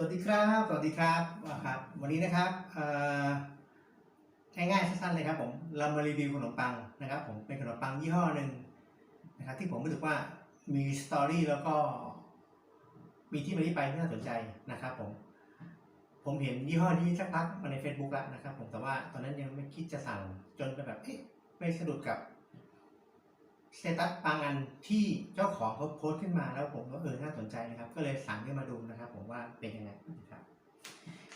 สวัสดีครับ สวัสดีครับครับ วันนี้นะครับง่ายๆสั้นๆเลยครับผม เรามารีวิวขนมปังนะครับ ผม เป็นขนมปังยี่ห้อหนึ่งนะครับที่ผมรู้สึกว่ามีสตอรี่แล้วก็มีที่มาที่ไปที่น่าสนใจนะครับผม ผมเห็นยี่ห้อนี้สักพักมาใน Facebook แล้วนะครับ ผม แต่ว่าตอนนั้นยังไม่คิดจะสั่งจนไปแบบเอ๊ะไม่สะดุดกับ สเตตัสบางอันที่เจ้าของเขาโพสต์ขึ้นมาแล้วผมก็เออน่าสนใจนะครับ ก็เลยสั่งขึ้นมาดูนะครับผมว่าเป็นยังไงนะครับ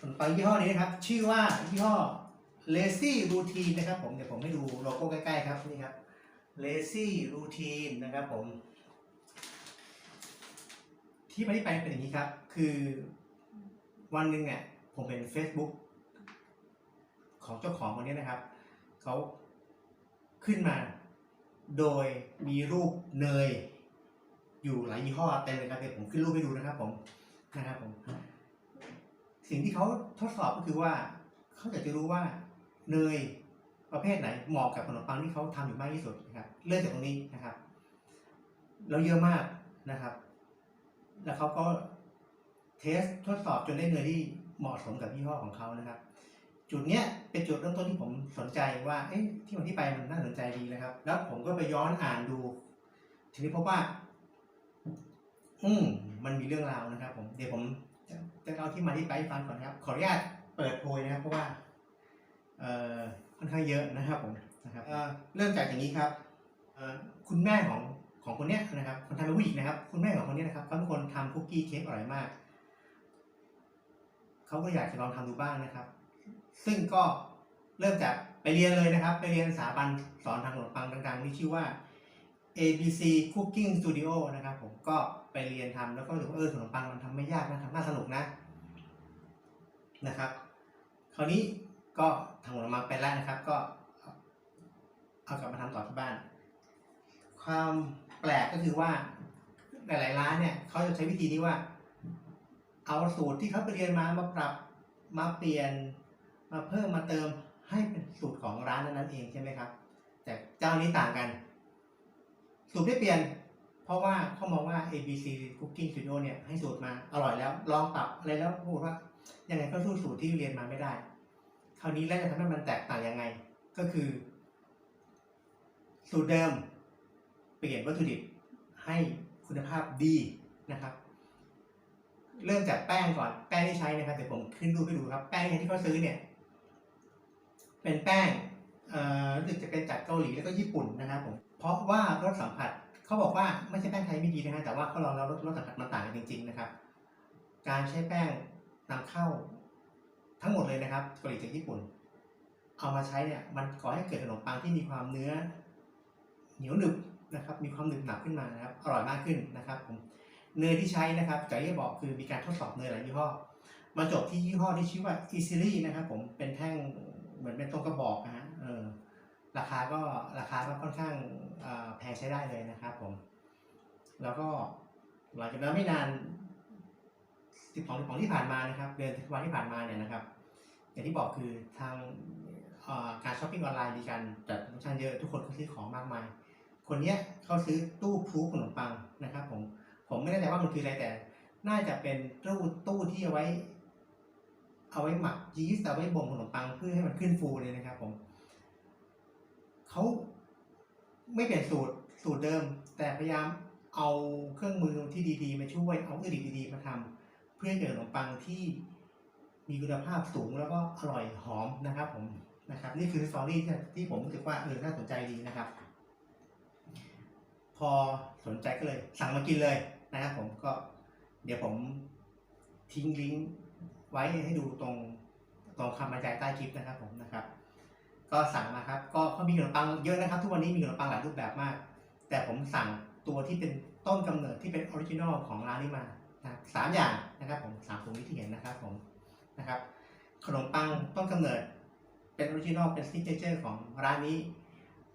ขนมปังยี่ห้อนี้นะครับ ชื่อว่ายี่ห้อ Lazy Routine นะครับผมเดี๋ยวผมให้ดูโลโก้ใกล้ๆครับนี่ครับ Lazy Routine นะครับผม ที่มาที่ไปเป็นอย่างนี้ครับ คือวันหนึ่งเนี่ยผมเป็น Facebook ของเจ้าของคนนี้นะครับเขาขึ้นมา โดยมีรูปเนย อยู่หลายยี่ห้อเต็มเลยครับเดี๋ยวผมขึ้นรูปให้ดูนะครับผมนะครับผม สิ่งที่เขาทดสอบก็คือว่าเขาอยากจะรู้ว่าเนยประเภทไหนเหมาะกับขนมปังที่เขาทำอยู่มากที่สุดนะครับ เริ่มจากตรงนี้นะครับ แล้วเยอะมากนะครับ แล้วเขาก็เทสทดสอบจนได้เนยที่เหมาะสมกับยี่ห้อของเขานะครับ จุดเนี้ยเป็นจุดเริ่มต้นที่ผมสนใจว่าเอ๊ะที่มาที่ไปมันน่าสนใจดีนะครับ แล้วผมก็ไปย้อนอ่านดู ทีนี้พบว่า อืมมันมีเรื่องราวนะครับ ผมเดี๋ยวผมจะจะเอาที่มาที่ไปให้ฟังก่อนนะครับ ขออนุญาตเปิดโพยนะครับ เพราะว่า เอ่อค่อนข้างเยอะนะครับ ผมนะครับเอ่อเริ่มจากอย่างนี้ครับเอ่อคุณแม่ของของคนเนี้ยนะครับคนทำเป็นผู้หญิงนะครับ คุณแม่ของคนเนี้ยนะครับเขาเป็นคนทำคุกกี้เค้กอร่อยมากเขาก็อยากจะลองทำดูบ้างนะครับ ซึ่งก็เริ่มจากไปเรียนเลยนะครับ ไปเรียนสถาบันสอนทางขนมปังดังๆที่ชื่อว่า ABC Cooking Studio นะครับ ผมก็ไปเรียนทำแล้วก็รู้สึกว่าเออขนมปังมันทำไม่ยากนะทำน่าสนุกนะนะครับ คราวนี้ก็ทำขนมปังไปแล้วนะครับ ก็เอากลับมาทำต่อที่บ้าน ความแปลกก็คือว่าหลายๆร้านเนี่ยเขาจะใช้วิธีนี้ว่า เอาสูตรที่เขาไปเรียนมามาปรับมาเปลี่ยน มาเพิ่มมาเติมให้เป็นสูตรของร้านนั้นๆเองใช่ไหมครับ แต่เจ้านี้ต่างกัน สูตรไม่เปลี่ยน เพราะว่าเขามองว่า ABC Cooking Studio เนี่ยให้สูตรมาอร่อยแล้ว ลองปรับอะไรแล้วพูดว่ายังไงก็สู้สูตรที่เรียนมาไม่ได้ คราวนี้แล้วจะทำให้มันแตกต่างยังไง ก็คือ สูตรเดิม เปลี่ยนวัตถุดิบให้คุณภาพดีนะครับ เริ่มจากแป้งก่อนแป้งที่ใช้นะครับเดี๋ยวผมขึ้นรูปให้ดูครับ แป้งที่เขาซื้อเนี่ย เป็นแป้งอ่อรู้สึกจะเป็นจากเกาหลีแล้วก็ญี่ปุ่นนะครับผมเพราะว่ารสสัมผัสเขาบอกว่าไม่ใช่แป้งไทยไม่ดีนะฮะแต่ว่าเขาลองแล้วรสรสสัมผัสมันต่างกันจริง ๆนะครับ การใช้แป้งนำเข้าทั้งหมดเลยนะครับเกาหลีจากญี่ปุ่น เอามาใช้เนี่ยมันก่อให้เกิดขนมปังที่มีความเนื้อ เหนียวหนึบนะครับ มีความหนึบหนับขึ้นมานะครับอร่อยมากขึ้นนะครับผมเนยที่ใช้นะครับจากที่บอกคือมีการทดสอบเนยหลายยี่ห้อมาจบที่ยี่ห้อที่ชื่อว่า Easily นะครับผมเป็นแท่ง เหมือนเป็นตรงกระบอกนะฮะเออราคาก็ราคาก็ค่อนข้างแพงใช้ได้เลยนะครับผม แล้วก็หลังจากนั้นไม่นานสิบสองของที่ผ่านมานะครับ เดือนธันวาที่ผ่านมาเนี่ยนะครับ อย่างที่บอกคือทางการช้อปปิ้งออนไลน์มีการจัดโปรโมชั่นเยอะทุกคนก็ซื้อของมากมาย คนเนี้ยเขาซื้อตู้พูขนมปังนะครับผมผมไม่แน่ใจว่ามันคืออะไรแต่ น่าจะเป็นตู้ตู้ที่เอาไว้ เอาไว้หมักยีสต์เอาไว้บ่มขนมปังเพื่อให้มันขึ้นฟูเลยนะครับ ผมเขาไม่เปลี่ยนสูตรสูตรเดิม แต่พยายามเอาเครื่องมือที่ดีๆ มาช่วยเอาวัตถุดิบดีๆมาทำเพื่อให้เกิดขนมปังที่มีคุณภาพสูงแล้วก็อร่อยหอมนะครับ ผมนะครับ นี่คือสตอรี่ที่ผมรู้สึกว่าเออน่าสนใจดีนะครับ พอสนใจก็เลยสั่งมากินเลยนะครับ ผมก็เดี๋ยวผมทิ้งลิงก์ ไว้ให้ดูตรงตรงคำบรรยายใต้คลิปนะครับผมนะครับ ก็สั่งมาครับ ก็เขามีขนมปังเยอะนะครับ ทุกวันนี้มีขนมปังหลายรูปแบบมาก แต่ผมสั่งตัวที่เป็นต้นกำเนิดที่เป็นออริจินอลของร้านนี้มานะสามอย่างนะครับผมสามถุงนี้ที่เห็นนะครับผมนะครับ ขนมปังต้นกำเนิดเป็นออริจินอลเป็นซิกเนเจอร์ของร้านนี้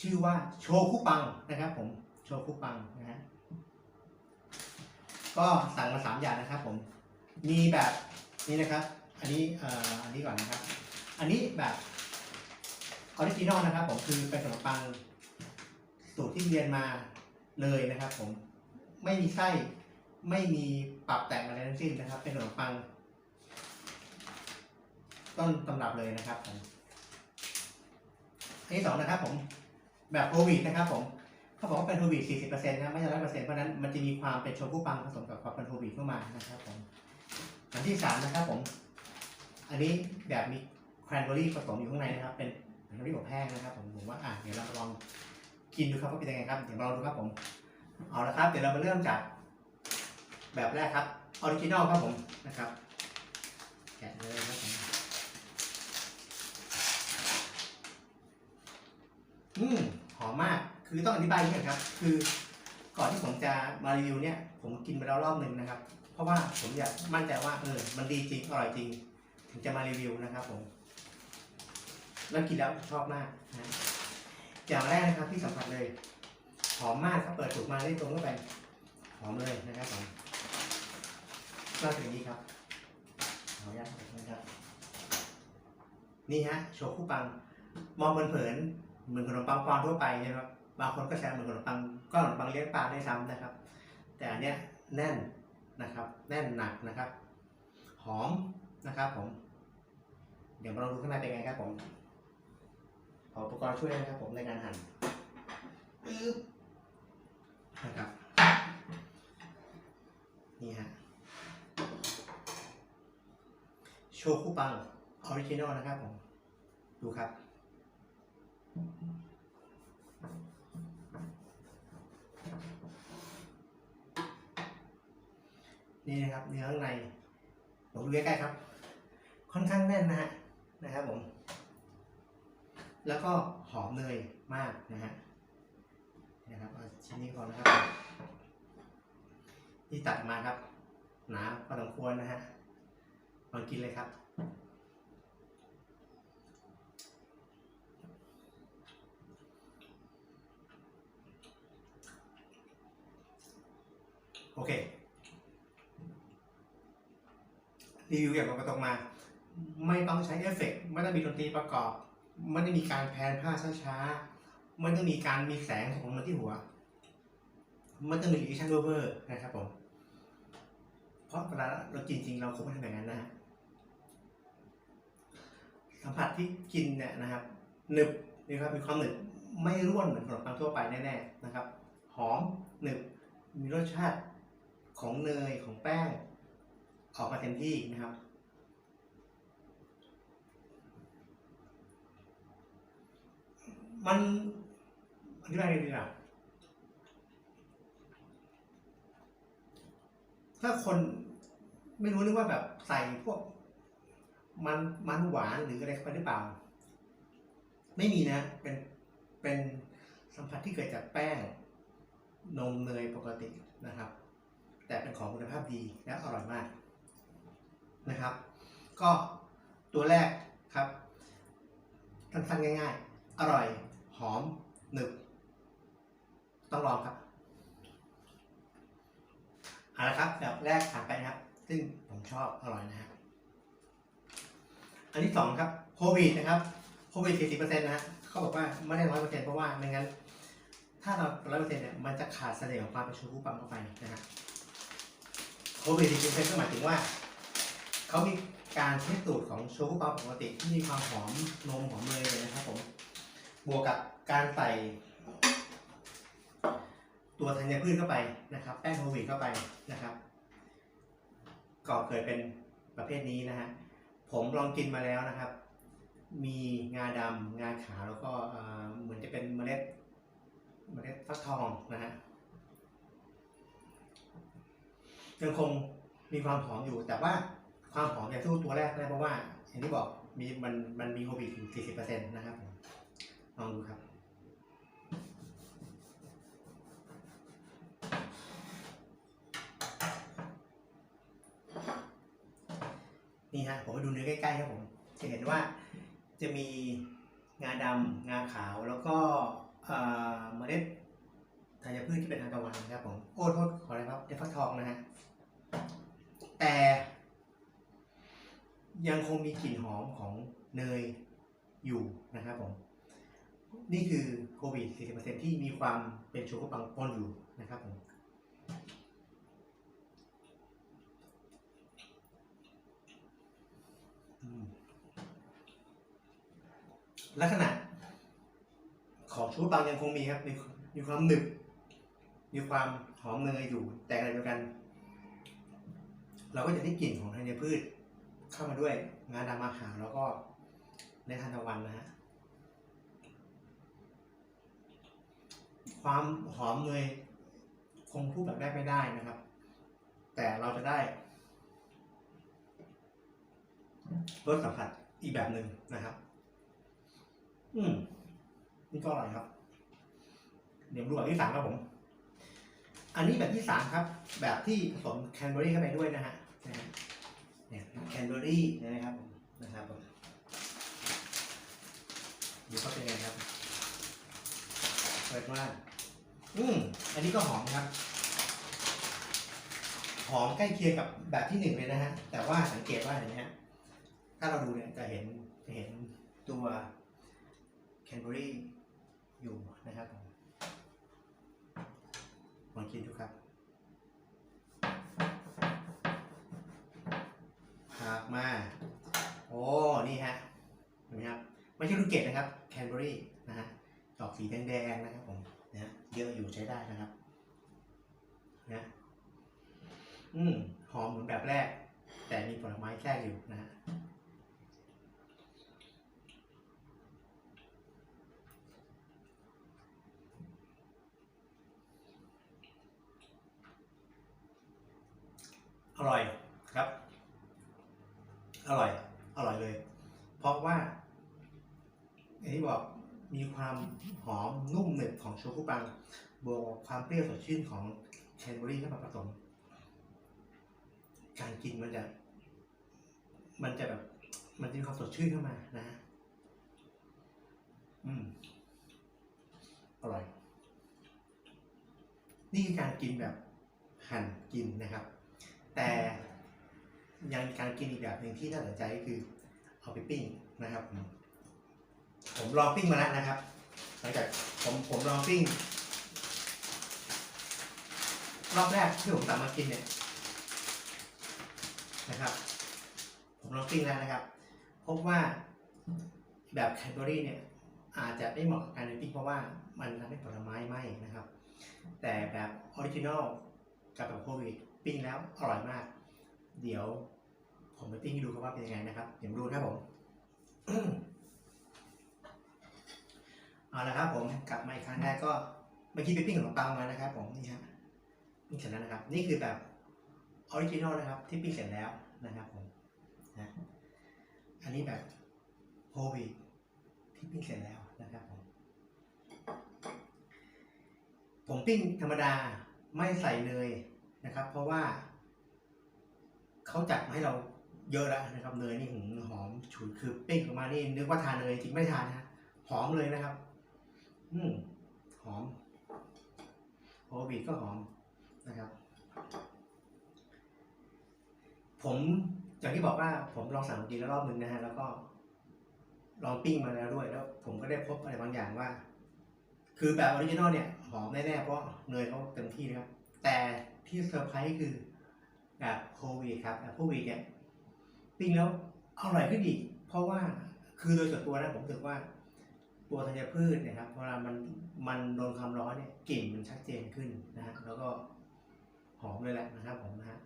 ชื่อว่าโชคุปังนะครับ ผมโชคุปังนะฮะก็สั่งมาสามอย่างนะครับผมมีแบบ นี้นะครับ อันนี้เอ่ออันนี้ก่อนนะครับ อันนี้แบบออริจินอลนะครับผมคือเป็นขนมปังสูตรที่เรียนมาเลยนะครับ ผมไม่มีไส้ไม่มีปรับแต่งอะไรทั้งสิ้นนะครับ เป็นขนมปัง ต้นตำรับเลยนะครับผมอันที่สองนะครับ ผมแบบโควิดนะครับ ผมเขาบอกว่าเป็นโควิด40%นะไม่ใช่ร้อยเปอร์เซ็นต์เพราะฉะนั้นมันจะมีความเป็นโชกุปังผสมกับความเป็นโควิดเข้ามานะครับผม อันที่สามนะครับผม อันนี้แบบมีแครนเบอรี่ผสมอยู่ข้างในนะครับ เป็นแครนเบอรี่อบแห้งนะครับ ผมผมว่าอะเดี๋ยวเราลองกินดูครับว่าเป็นยังไงครับ เดี๋ยวลองดูครับผม เอาละครับ เดี๋ยวเรามาเริ่มจาก แบบแรกครับออริจินอลครับผมนะครับ แกะเลยครับผมอืมหอมมาก คือต้องอธิบายอย่างนี้ก่อนครับ คือก่อนที่ผมจะมารีวิวเนี่ย ผมกินไปแล้วรอบหนึ่งนะครับ เพราะว่าผมอยากมั่นใจว่าเออมันดีจริงอร่อยจริง ถึงจะมารีวิวนะครับผมแล้วกินแล้วชอบมากนะอย่างแรกนะครับที่สัมผัสเลยหอมมากครับเปิดถูกมาได้ตรงเข้าไปหอมเลยนะครับผมก็ถึงนี้ครับขออนุญาตนะครับ นี่ฮะโชคุปัง มองเผินๆเหมือนขนมปังปอนทั่วไปนะครับบางคนก็แซวเหมือนขนมปังก็ขนมปังเลี้ยงปลาได้ซ้ำนะครับ แต่อันเนี้ยแน่น นะครับแน่นหนักนะครับ หอมนะครับผม เดี๋ยวมาลองดูข้างในเป็นไงครับผมขออุปกรณ์ช่วยนะครับผมในการหั่นปึ๊บนะครับนี่ฮะโชคุปังออริจินอลนะครับผม ดูครับ นี่นะครับ เนื้อข้างในผมดูใกล้ๆครับ ค่อนข้างแน่นนะฮะนะครับผม แล้วก็หอมเนยมากนะฮะนะครับเอาชิ้นนี้ก่อนนะครับ ที่ตัดมาครับ หนาพอสมควรนะฮะลองกินเลยครับโอเค รีวิวอย่างตรงไปตรงมา ไม่ต้องใช้เอฟเฟกต์ไม่ต้องมีดนตรีประกอบ ไม่ได้มีการแพนผ้าช้าๆไม่ต้องมีการมีแสงของมันที่หัวไม่ต้องมีรีแอคชั่นเวอร์นะครับผมเพราะเวลาเรากินจริงเราคงไม่ทำแบบนั้นนะฮะสัมผัสที่กินเนี่ยนะครับหนึบนะครับมีความหนึบไม่ร่วนเหมือนขนมปังทั่วไปแน่ๆนะครับ หอมหนึบมีรสชาติของเนยของแป้ง ออกมาเต็มที่นะครับ มันอธิบายไงดีล่ะถ้าคนไม่รู้นึกว่าแบบใส่พวก มันมันหวานหรืออะไรเข้าไปหรือเปล่า ไม่มีนะ เป็นเป็นสัมผัสที่เกิดจากแป้ง นมเนยปกตินะครับ แต่เป็นของคุณภาพดีและอร่อยมาก นะครับ ก็ตัวแรกครับสั้นๆง่าย ๆ อร่อยหอมหนึบต้องลองครับเอาละครับแบบแรกผ่านไปนะครับ ซึ่งผมชอบอร่อยนะฮะอันที่สองครับโควิดนะครับโควิด40%นะฮะเขาบอกว่าไม่ได้ร้อยเปอร์เซ็นต์เพราะว่าไม่งั้น ถ้าเราร้อยเปอร์เซ็นต์เนี่ยมันจะขาดเสน่ห์ของความเป็นชูรูปังเข้าไปนะฮะโควิด40%ก็หมายถึงว่า เขามีการเช็ดตูดของโชกุปังปกติที่มีความหอมนมหอมเนยเลยนะครับผมบวกกับการใส่ ตัวธัญพืชเข้าไปนะครับ แป้งโฮวีเข้าไปนะครับก่อเกิดเป็นประเภทนี้นะฮะผมลองกินมาแล้วนะครับ มีงาดำงาขาวแล้วก็เหมือนจะเป็นเมล็ดเมล็ดฟักทองนะฮะยังคงมีความหอมอยู่แต่ว่า ความหอมจะสู้ตัวแรกได้เพราะว่าอย่างที่บอกมีมันมันมีโฮลวีตถึง40%นต์นะครับผมลองดูครับนี่ฮะผมไปดูเนื้อใกล้ๆครับผม จะเห็นว่าจะมีงาดำงาขาวแล้วก็เมล็ดธัญพืชที่เป็นทานตะวันนะครับผมโอ้โทษขออะไรครับเดฟักทองนะฮะแต่ ยังคงมีกลิ่นหอมของเนยอยู่นะครับผมนี่คือโควิด 40%ที่มีความเป็นโชกุปังปนอยู่นะครับผมลักษณะของชูปังยังคงมีครับ มีมีความหนึบ มีความหอมเนยอยู่ แต่ขณะเดียวกัน เราก็จะได้กลิ่นของธัญพืช เข้ามาด้วย งาดำอาหารแล้วก็ในทานตะวันนะฮะความหอมเนยคงพูดแบบแรกไม่ได้นะครับ แต่เราจะได้รสสัมผัสอีกแบบหนึ่งนะครับ อืมนี่ก็อร่อยครับ เดี๋ยวดูแบบที่สามครับผม อันนี้แบบที่สามครับ แบบที่ผสมแคนเบอรี่เข้าไปด้วยนะฮะนะฮะ เนี่ยแคนเบอรี่นะครับนะครับผมดูเขาเป็นไงครับเปิดว่าอืมอันนี้ก็หอมครับหอมใกล้เคียงกับแบบที่หนึ่งเลยนะฮะ แต่ว่าสังเกตว่าอย่างนี้ฮะถ้าเราดูเนี่ยจะเห็นจะเห็นตัวแคนเบอรี่อยู่นะครับลองคิดดูครับ หากมา โอ้ นี่ฮะ เห็นไหมครับ ไม่ใช่ลูกเกดนะครับ แคนเบอรี่นะฮะ ดอกสีแดงๆนะครับผม นะเยอะอยู่ใช้ได้นะครับ นะ อืม หอมเหมือนแบบแรก แต่มีผลไม้แทรกอยู่นะฮะอร่อยครับ อร่อย อร่อยเลย เพราะว่าอย่างที่บอกมีความหอมนุ่มหนึบของโชกุปัง บวกความเปรี้ยวสดชื่นของแคนเบอรี่เข้ามาผสม การกินมันจะ มันจะแบบ มันจะมีความสดชื่นเข้ามานะฮะอืม อร่อย นี่คือการกินแบบหั่นกินนะครับ แต่ ยังมีการกินอีกแบบหนึ่งที่น่าสนใจก็คือเอาไปปิ้งนะครับ ผมลองปิ้งมาแล้วนะครับ หลังจากผมผมลองปิ้ง รอบแรกที่ผมสั่งมากินเนี่ยนะครับ ผมลองปิ้งแล้วนะครับ พบว่าแบบแคนเบอรี่เนี่ยอาจจะไม่เหมาะกับการปิ้งเพราะว่ามันทำให้ผลไม้ไหม้นะครับ แต่แบบออริจินอลกับแบบโควิดปิ้งแล้วอร่อยมาก เดี๋ยว ผมไปปิ้งให้ดูครับว่าเป็นยังไงนะครับ เดี๋ยวมาดูครับผมเอาละครับผมกลับมาอีกครั้งแรกก็เมื่อกี้ไปปิ้งขนมปังมานะครับ ผมนี่ฮะปิ้งเสร็จแล้วนะครับ นี่คือแบบออริจินอลนะครับ ที่ปิ้งเสร็จแล้วนะครับผมนะอันนี้แบบโฮลวีที่ปิ้งเสร็จแล้วนะครับผมผมปิ้งธรรมดาไม่ใส่เนยนะครับ เพราะว่าเขาจัดมาให้เรา เยอะแล้วนะครับเนยนี่หหอมฉุยคือปิ้งออกมานี่นึกว่าทานเนยจริงไม่ทานนะหอมเลยนะครับ อืมหอมโอบีก็หอมนะครับ ผมอย่างที่บอกว่าผมลองสั่งกินแล้วรอบนึงนะฮะแล้วก็ลองปิ้งมาแล้วด้วยแล้ว ผมก็ได้พบอะไรบางอย่างว่า คือแบบออริจินอลเนี่ยหอมแน่ๆเพราะเนยเขาเต็มที่นะครับ แต่ที่เซอร์ไพรส์คือแบบโควิดครับแบบโควิดเนี่ย ปิ้งแล้วอร่อยขึ้นอีก เพราะว่าคือโดยส่วนตัวนะผมรู้สึกว่าตัวธัญพืชนะครับเวลามันมันโดนความร้อนเนี่ยกลิ่นมันชัดเจนขึ้นนะฮะแล้วก็หอมเลยแหละนะครับผมนะฮะ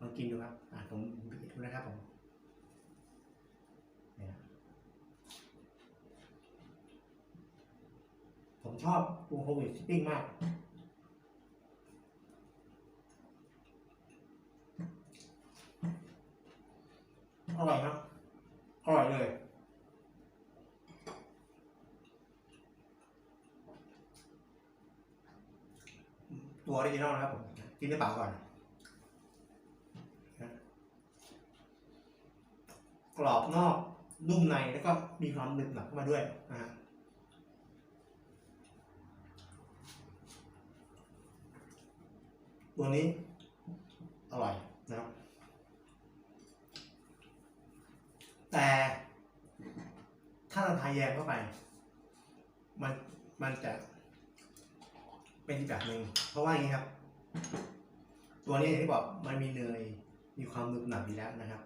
ลองกินดูครับอะผมบีบดูนะครับผมผมชอบปูโควิดชิปปิ้งมาก อร่อยครับ อร่อยเลย ตัวออริจินอลนะครับผมกิน ในเปล่าก่อนนะกรอบนอกนุ่มในแล้วก็มีความหนึบหนับมาด้วยนะฮะตัวนี้อร่อยนะครับ แต่ถ้าเราทาแยมเข้าไป มันมันจะเป็นอีกแบบหนึ่งเพราะว่าอย่างนี้ครับ ตัวนี้อย่างที่บอกมันมีเนยมีความหนึบหนับอยู่แล้วนะครับ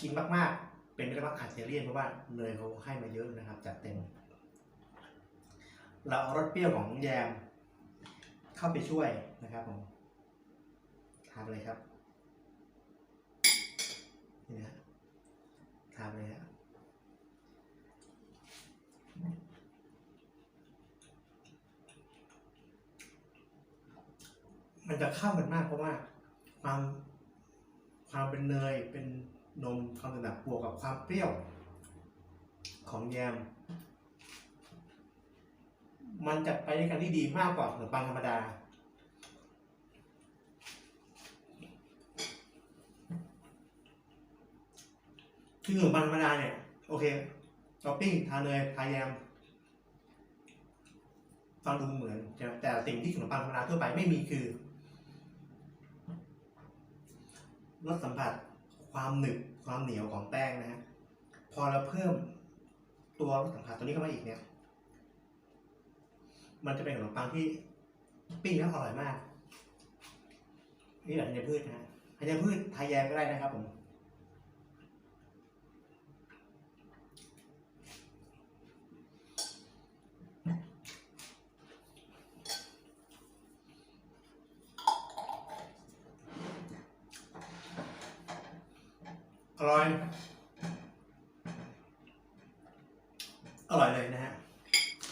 กินมากๆ เป็นเรียกว่าอาร์เจเรียนเพราะว่าเนยเขาให้มาเยอะนะครับ จัดเต็ม เราเอารสเปรี้ยวของแยม เข้าไปช่วยนะครับผมทานเลยครับนี่นะทานเลยฮะมันจะ เข้ากันมากเพราะว่าความความเป็นเนยเป็นนมความเป็นแบบวกกับความเปรี้ยว ของแยม มันจะไปด้วยกันที่ดีมากกว่าขนมปังธรรมดา คือขนมปังธรรมดาเนี่ย โอเคท็อปปิ้งทาเนยทาแยมฟังดูเหมือนใช่ไหมแต่สิ่งที่ขนมปังธรรมดาทั่วไปไม่มีคือ รสสัมผัสความหนึบความเหนียวของแป้งนะฮะพอเราเพิ่มตัวรสสัมผัสตัวนี้เข้ามาอีกเนี่ย มันจะเป็นขนมปังที่ปิ้งแล้วอร่อยมาก นี่แบบธัญพืชนะฮะธัญพืชไทยแยมก็ได้นะครับผม อร่อย อร่อยเลยนะฮะ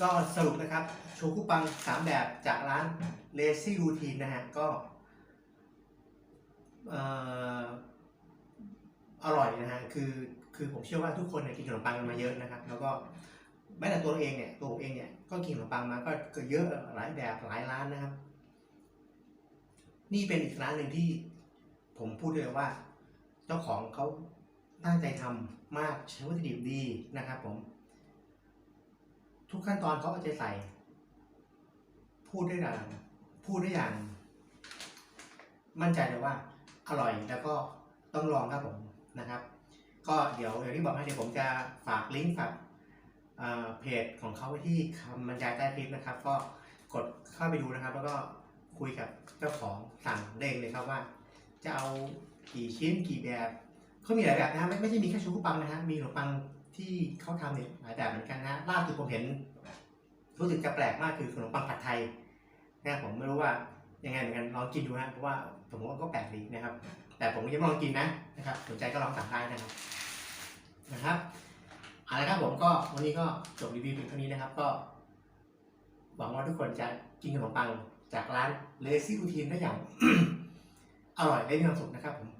ก็สรุปนะครับ โชกุปังสามแบบจากร้าน Lazy Routine นะฮะ ก็อร่อยนะฮะ คือ คือผมเชื่อว่าทุกคนเนี่ยกินขนมปังกันมาเยอะนะครับ แล้วก็แม้แต่ตัวเองเนี่ย ตัวผมเองเนี่ย ก็กินขนมปังมาก็ก็เยอะหลายแบบหลายร้านนะครับ นี่เป็นอีกร้านหนึ่งที่ผมพูดเลยว่า จ้าของเขาตั้งใจทำมากใช้วัตถุดิบดีนะครับผม ทุกขั้นตอนเขาเอาใจใส่ พูดได้อย่างพูดได้อย่าง มั่นใจเลยว่า อร่อยแล้วก็ต้องลองครับผมนะครับ ก็เดี๋ยวอย่างที่บอกให้เดี๋ยวผมจะฝากลิงก์ฝากเพจของเขาที่คำบรรยายใต้คลิปนะครับ ก็กดเข้าไปดูนะครับ แล้วก็คุยกับเจ้าของสั่งได้เลยครับว่า จะเอา กี่ชิ้นกี่แบบเขามีหลายแบบนะฮะไม่ไม่ใช่มีแค่ชูกุปังนะฮะมีขนมปังที่เขาทำเนี่ยหลายแบบเหมือนกันนะล่าสุดผมเห็น รู้สึกจะแปลกมากคือขนมปังผัดไทยนะผมไม่รู้ว่ายังไงเหมือนกันลองกินดูนะเพราะว่าผมว่าก็แปลกดีนะครับ แต่ผมยังไม่ลองกินนะนะครับสนใจก็ลองสั่งได้นะครับนะครับเอาละครับผมก็วันนี้ก็จบรีวิวเพียงเท่านี้นะครับ ก็หวังว่าทุกคนจะกินขนมปังจากร้านเลซี่อูทีนได้อย่างอร่อยและมีความสุขนะครับผม